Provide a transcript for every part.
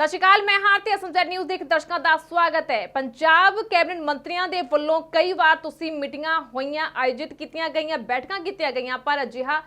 ਸਤਿ ਸ਼੍ਰੀ ਅਕਾਲ, ਮੈਂ ਹਾਂ ਤੇ ਅਸਮਝਰ ਨਿਊਜ਼ ਦੇ ਇੱਕ ਦਰਸ਼ਕਾਂ ਦਾ ਸਵਾਗਤ ਹੈ। ਪੰਜਾਬ ਕੈਬਨਿਟ ਮੰਤਰੀਆਂ ਦੇ ਵੱਲੋਂ ਕਈ ਵਾਰ ਤੁਸੀਂ ਮੀਟਿੰਗਾਂ ਹੋਈਆਂ, ਆਯੋਜਿਤ ਕੀਤੀਆਂ ਗਈਆਂ, ਬੈਠਕਾਂ ਕੀਤੀਆਂ ਗਈਆਂ, ਪਰ ਅਜਿਹਾ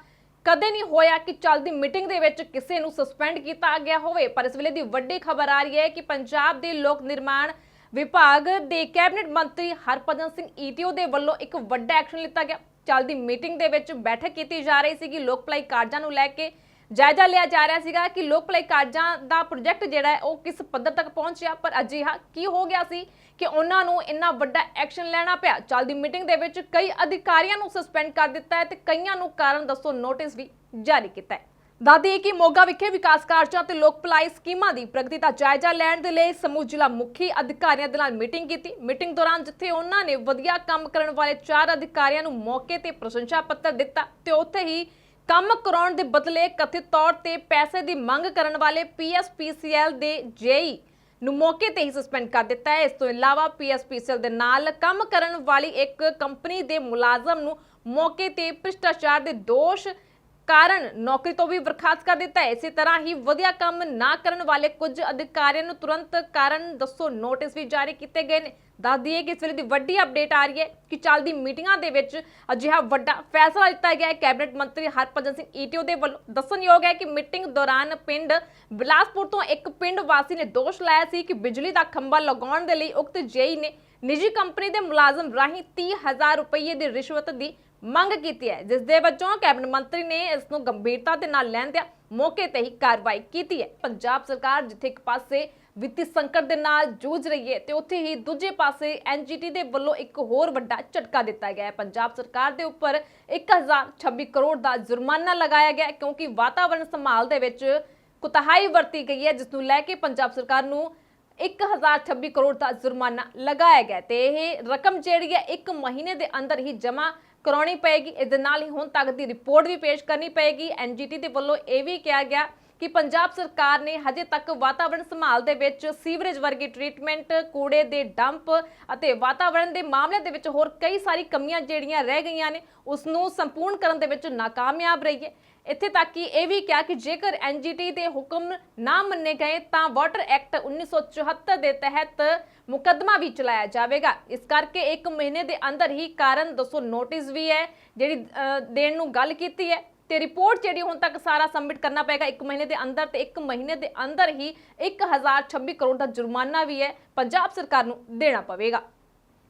ਕਦੇ ਨਹੀਂ ਹੋਇਆ ਕਿ ਚੱਲਦੀ ਮੀਟਿੰਗ ਦੇ ਵਿੱਚ ਕਿਸੇ ਨੂੰ ਸਸਪੈਂਡ ਕੀਤਾ ਗਿਆ ਹੋਵੇ। ਪਰ ਇਸ ਵੇਲੇ ਦੀ ਵੱਡੀ ਖਬਰ ਆ ਰਹੀ ਹੈ ਕਿ ਪੰਜਾਬ ਦੇ ਲੋਕ ਨਿਰਮਾਣ ਵਿਭਾਗ ਦੇ ਕੈਬਨਿਟ ਮੰਤਰੀ ਹਰਭਜਨ ਸਿੰਘ ਈਟੀਓ ਦੇ ਵੱਲੋਂ ਇੱਕ ਵੱਡਾ ਐਕਸ਼ਨ ਲਿੱਤਾ ਗਿਆ। ਚੱਲਦੀ ਮੀਟਿੰਗ ਦੇ ਵਿੱਚ ਬੈਠਕ ਕੀਤੀ ਜਾ ਰਹੀ ਸੀ ਕਿ ਲੋਕ ਭਲਾਈ ਕਾਰਜਾਂ ਨੂੰ ਲੈ ਕੇ ਜਾਇਜ਼ਾ ਲਿਆ ਜਾ ਰਿਹਾ ਸੀਗਾ ਕਿ ਲੋਕ ਭਲਾਈ ਕਾਰਜਾਂ ਦਾ ਪ੍ਰੋਜੈਕਟ ਜਿਹੜਾ ਹੈ, ਉਹ ਕਿਸ ਪੱਧਰ ਤੱਕ ਪਹੁੰਚਿਆ? ਪਰ ਅਜਿਹਾ ਕੀ ਹੋ ਗਿਆ ਸੀ ਕਿ ਉਹਨਾਂ ਨੂੰ ਇੰਨਾ ਵੱਡਾ ਐਕਸ਼ਨ ਲੈਣਾ ਪਿਆ? ਚੱਲਦੀ ਮੀਟਿੰਗ ਦੇ ਵਿੱਚ ਕਈ ਅਧਿਕਾਰੀਆਂ ਨੂੰ ਸਸਪੈਂਡ ਕਰ ਦਿੱਤਾ ਹੈ ਤੇ ਕਈਆਂ ਨੂੰ ਕਾਰਨ ਦੱਸੋ ਨੋਟਿਸ ਵੀ ਜਾਰੀ ਕੀਤਾ ਹੈ। ਦਾਦੀ ਕਿ ਮੋਗਾ ਵਿਖੇ ਵਿਕਾਸ ਕਾਰਜਾਂ ਤੇ ਲੋਕ ਭਲਾਈ ਸਕੀਮਾਂ ਦੀ ਪ੍ਰਗਤੀ ਦਾ ਜਾਇਜ਼ਾ ਲੈਣ ਦੇ ਲਈ ਸਮੂਹ ਜ਼ਿਲ੍ਹਾ ਮੁਖੀ ਅਧਿਕਾਰੀਆਂ ਦੇ ਨਾਲ ਮੀਟਿੰਗ ਕੀਤੀ। ਮੀਟਿੰਗ ਦੌਰਾਨ ਜਿੱਥੇ ਉਹਨਾਂ ਨੇ ਵਧੀਆ ਕੰਮ ਕਰਨ ਵਾਲੇ ਚਾਰ ਅਧਿਕਾਰੀਆਂ ਨੂੰ ਮੌਕੇ ਤੇ ਪ੍ਰਸ਼ੰਸਾ ਪੱਤਰ ਦਿੱਤਾ ਤੇ ਉੱਥੇ ਹੀ ਕੰਮ ਕਰਾਉਣ ਦੇ ਬਦਲੇ ਕਥਿਤ ਤੌਰ ਤੇ ਪੈਸੇ ਦੀ ਮੰਗ ਕਰਨ ਵਾਲੇ ਪੀਐਸਪੀਸੀਐਲ ਦੇ ਜੇਈ ਨੂੰ ਮੌਕੇ ਤੇ ਹੀ ਸਸਪੈਂਡ ਕਰ ਦਿੱਤਾ ਹੈ। ਇਸ ਤੋਂ ਇਲਾਵਾ ਪੀਐਸਪੀਸੀਐਲ ਦੇ ਨਾਲ ਕੰਮ ਕਰਨ ਵਾਲੀ ਇੱਕ ਕੰਪਨੀ ਦੇ ਮੁਲਾਜ਼ਮ ਨੂੰ ਮੌਕੇ ਤੇ ਭ੍ਰਿਸ਼ਟਾਚਾਰ ਦੇ ਦੋਸ਼ ਕਾਰਨ ਨੌਕਰੀ ਤੋਂ ਵੀ ਬਰਖਾਸਤ ਕਰ ਦਿੱਤਾ ਹੈ। ਇਸੇ ਤਰ੍ਹਾਂ ਹੀ ਵਧੀਆ ਕੰਮ ਨਾ ਕਰਨ ਵਾਲੇ ਕੁਝ ਅਧਿਕਾਰੀਆਂ ਨੂੰ ਤੁਰੰਤ ਕਾਰਨ ਦੱਸੋ ਨੋਟਿਸ ਵੀ ਜਾਰੀ ਕੀਤੇ ਗਏ ਨੇ। ਦੱਸ ਦਈਏ ਕਿ ਇਸ ਵੇਲੇ ਦੀ ਵੱਡੀ ਅਪਡੇਟ ਆ ਰਹੀ ਹੈ ਕਿ ਚੱਲਦੀ ਮੀਟਿੰਗਾਂ ਦੇ ਵਿੱਚ ਅਜਿਹਾ ਵੱਡਾ ਫੈਸਲਾ ਲਿੱਤਾ ਗਿਆ ਹੈ। ਕੈਬਨਿਟ ਮੰਤਰੀ ਹਰਭਜਨ ਸਿੰਘ ਈਟੀਓ ਦੇ ਵੱਲੋਂ ਦੱਸਣਯੋਗ ਹੈ ਕਿ ਮੀਟਿੰਗ ਦੌਰਾਨ ਪਿੰਡ ਬਿਲਾਸਪੁਰ ਤੋਂ ਇੱਕ ਪਿੰਡ ਵਾਸੀ ਨੇ ਦੋਸ਼ ਲਾਇਆ ਸੀ ਕਿ ਬਿਜਲੀ ਦਾ ਖੰਭਾ ਲਗਾਉਣ ਦੇ ਲਈ ਉਕਤ ਜੇਈ ਨੇ ਨਿੱਜੀ ਕੰਪਨੀ ਦੇ ਮੁਲਾਜ਼ਮ ਰਾਹੀਂ 30000 ਰੁਪਏ ਦੀ ਰਿਸ਼ਵਤ ਦੀ ਮੰਗ ਕੀਤੀ ਹੈ, ਜਿਸ ਦੇ ਵਜੋਂ ਕੈਬਨਿਟ ਮੰਤਰੀ ਨੇ ਇਸ ਨੂੰ ਗੰਭੀਰਤਾ ਦੇ ਨਾਲ ਲੈਂਦਿਆਂ ਮੌਕੇ ਤੇ ਹੀ ਕਾਰਵਾਈ ਕੀਤੀ ਹੈ। ਪੰਜਾਬ ਸਰਕਾਰ ਜਿੱਥੇ ਇੱਕ ਪਾਸੇ ਵਿੱਤੀ ਸੰਕਟ ਦੇ ਨਾਲ ਜੂਝ ਰਹੀ ਹੈ ਤੇ ਉੱਥੇ ਹੀ ਦੂਜੇ ਪਾਸੇ ਐਨਜੀਟੀ ਦੇ ਵੱਲੋਂ ਇੱਕ ਹੋਰ ਵੱਡਾ ਝਟਕਾ ਦਿੱਤਾ ਗਿਆ ਹੈ। ਪੰਜਾਬ ਸਰਕਾਰ ਦੇ ਉੱਪਰ 1026 ਕਰੋੜ ਦਾ ਜੁਰਮਾਨਾ ਲਗਾਇਆ ਗਿਆ ਕਿਉਂਕਿ ਵਾਤਾਵਰਣ ਸੰਭਾਲ ਦੇ ਵਿੱਚ ਕੁਤਾਹੀ ਵਰਤੀ ਗਈ ਹੈ, ਜਿਸ ਨੂੰ ਲੈ ਕੇ ਪੰਜਾਬ ਸਰਕਾਰ ਨੂੰ 1026 ਕਰੋੜ ਦਾ ਜੁਰਮਾਨਾ ਲਗਾਇਆ ਗਿਆ ਤੇ ਇਹ ਰਕਮ ਜਿਹੜੀ ਹੈ ਇੱਕ ਮਹੀਨੇ ਦੇ ਅੰਦਰ ਹੀ ਜਮ੍ਹਾਂ ਕਰਾਉਣੀ ਪਏਗੀ ਇਸ ਦੇ ਨਾਲ ਹੀ ਹੁਣ ਤੱਕ ਦੀ ਰਿਪੋਰਟ ਵੀ ਪੇਸ਼ ਕਰਨੀ ਪਏਗੀ। ਐਨਜੀਟੀ ਦੇ ਵੱਲੋਂ ਇਹ ਵੀ ਕਿਹਾ ਗਿਆ ਕਿ ਪੰਜਾਬ ਸਰਕਾਰ ਨੇ ਹਜੇ ਤੱਕ ਵਾਤਾਵਰਣ ਸੰਭਾਲ ਦੇ ਵਿੱਚ ਸੀਵਰੇਜ ਵਰਗੀ ਟ੍ਰੀਟਮੈਂਟ, ਕੂੜੇ ਦੇ ਡੰਪ ਅਤੇ ਵਾਤਾਵਰਣ ਦੇ ਮਾਮਲੇ ਦੇ ਵਿੱਚ ਹੋਰ ਕਈ ਸਾਰੀ ਕਮੀਆਂ ਜਿਹੜੀਆਂ ਰਹਿ ਗਈਆਂ ਨੇ, ਉਸ ਨੂੰ ਸੰਪੂਰਨ ਕਰਨ ਦੇ ਵਿੱਚ ਨਾਕਾਮਯਾਬ ਰਹੀ ਹੈ। ਇੱਥੇ ਤੱਕ ਕਿ ਇਹ ਵੀ ਕਿਹਾ ਕਿ ਜੇਕਰ ਐਨਜੀਟੀ ਦੇ ਹੁਕਮ ਨਾ ਮੰਨੇ ਗਏ, ਤਾਂ ਵਾਟਰ ਐਕਟ 1974 ਦੇ ਤਹਿਤ ਮੁਕੱਦਮਾ ਵੀ ਚਲਾਇਆ ਜਾਵੇਗਾ। ਇਸ ਕਰਕੇ 1 ਮਹੀਨੇ ਦੇ ਅੰਦਰ ਹੀ ਕਾਰਨ ਦੱਸੋ, ਨੋਟਿਸ ਵੀ ਹੈ, ਜਿਹੜੀ ਦੇਣ ਨੂੰ ਗੱਲ ਕੀਤੀ ਹੈ। ਤੇ ਰਿਪੋਰਟ ਜਿਹੜੀ ਹੁਣ ਤੱਕ ਸਾਰਾ ਸਬਮਿਟ ਕਰਨਾ ਪਏਗਾ 1 ਮਹੀਨੇ ਦੇ ਅੰਦਰ ਤੇ 1 ਮਹੀਨੇ ਦੇ ਅੰਦਰ ਹੀ 1026 ਕਰੋੜ ਦਾ ਜੁਰਮਾਨਾ ਵੀ ਹੈ, ਪੰਜਾਬ ਸਰਕਾਰ ਨੂੰ ਦੇਣਾ ਪਵੇਗਾ।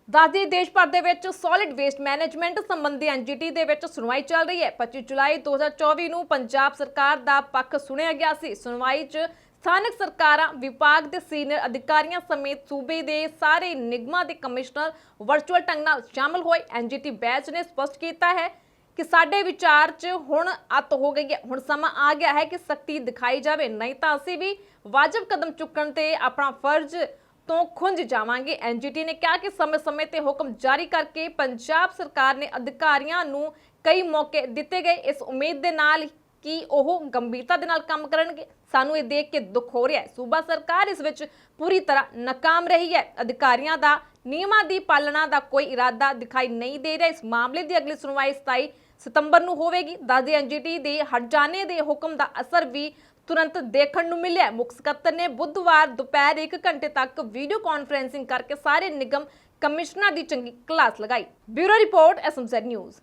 ਦਾਦੀ ਦੇਸ਼ ਭਰ ਦੇ ਵਿੱਚ ਸੋਲਿਡ ਵੇਸਟ ਮੈਨੇਜਮੈਂਟ ਸੰਬੰਧੀ ਐਨਜੀਟੀ ਦੇ ਵਿੱਚ ਸੁਣਵਾਈ ਚੱਲ ਰਹੀ ਹੈ। 25 ਜੁਲਾਈ 2024 ਨੂੰ ਪੰਜਾਬ ਸਰਕਾਰ ਦਾ ਪੱਖ ਸੁਣਿਆ ਗਿਆ ਸੀ। ਸੁਣਵਾਈ 'ਚ ਸਥਾਨਕ ਸਰਕਾਰਾਂ, ਵਿਭਾਗ ਦੇ ਸੀਨੀਅਰ ਅਧਿਕਾਰੀਆਂ ਸਮੇਤ ਸੂਬੇ ਦੇ ਸਾਰੇ ਨਿਗਮਾਂ ਦੇ ਕਮਿਸ਼ਨਰ ਵਰਚੁਅਲ ਢੰਗ ਨਾਲ ਸ਼ਾਮਲ ਹੋਏ। ਐਨਜੀਟੀ ਬੈਚ ਨੇ ਸਪਸ਼ਟ ਕੀਤਾ ਹੈ ਕਿ ਸਾਡੇ ਵਿਚਾਰ 'ਚ ਹੁਣ ਅੱਤ ਹੋ ਗਈ ਹੈ। ਹੁਣ ਸਮਾਂ ਆ ਗਿਆ ਹੈ ਕਿ ਸਖਤੀ ਦਿਖਾਈ ਜਾਵੇ। ਨਹੀਂ ਤਾਂ ਅਸੀਂ ਵੀ ਵਾਜਬ ਕਦਮ ਚੁੱਕਣ ਤੇ ਆਪਣਾ ਫਰਜ਼ ਤੋਂ ਖੁੰਝ ਜਾਵਾਂਗੇ। ਐਨਜੀਟੀ ਨੇ ਕਿਹਾ ਕਿ ਸਮੇਂ-ਸਮੇਂ ਤੇ ਹੁਕਮ ਜਾਰੀ ਕਰਕੇ ਪੰਜਾਬ ਸਰਕਾਰ ਨੇ ਅਧਿਕਾਰੀਆਂ ਨੂੰ ਕਈ ਮੌਕੇ ਦਿੱਤੇ ਗਏ। ਇਸ ਉਮੀਦ ਦੇ ਨਾਲ ਕਿ ਉਹ ਗੰਭੀਰਤਾ ਦੇ ਨਾਲ ਕੰਮ ਕਰਨਗੇ। ਸਾਨੂੰ ਇਹ ਦੇਖ ਕੇ ਦੁੱਖ ਹੋ ਰਿਹਾ ਹੈ। ਸੂਬਾ ਸਰਕਾਰ ਇਸ ਵਿੱਚ ਪੂਰੀ ਤਰ੍ਹਾਂ ਨਾਕਾਮ ਰਹੀ ਹੈ। ਅਧਿਕਾਰੀਆਂ ਦਾ ਨਿਯਮਾਂ ਦੀ ਪਾਲਣਾ ਦਾ ਕੋਈ ਇਰਾਦਾ ਦਿਖਾਈ ਨਹੀਂ ਦੇ ਰਿਹਾ। ਇਸ ਮਾਮਲੇ ਦੀ ਅਗਲੀ ਸੁਣਵਾਈ 27 ਸਤੰਬਰ ਨੂੰ ਹੋਵੇਗੀ। ਦਾਦੀ ਐਨਜੀਟੀ ਦੇ ਹਟ ਦੇ ਹੁਕਮ ਦਾ ਅਸਰ ਵੀ ਤੁਰੰਤ ਦੇਖਣ ਨੂੰ ਮਿਲਿਆ। ਮੁੱਖ ਸਕੱਤਰ ਨੇ ਬੁੱਧਵਾਰ ਦੁਪਹਿਰ 1 ਘੰਟੇ ਤੱਕ ਵੀਡੀਓ ਕਾਨਫਰੈਂਸਿੰਗ ਕਰਕੇ ਸਾਰੇ ਨਿਗਮ ਕਮਿਸ਼ਨਰਾਂ ਦੀ ਚੰਗੀ ਕਲਾਸ ਲਗਾਈ। Bureau report, SMZ news.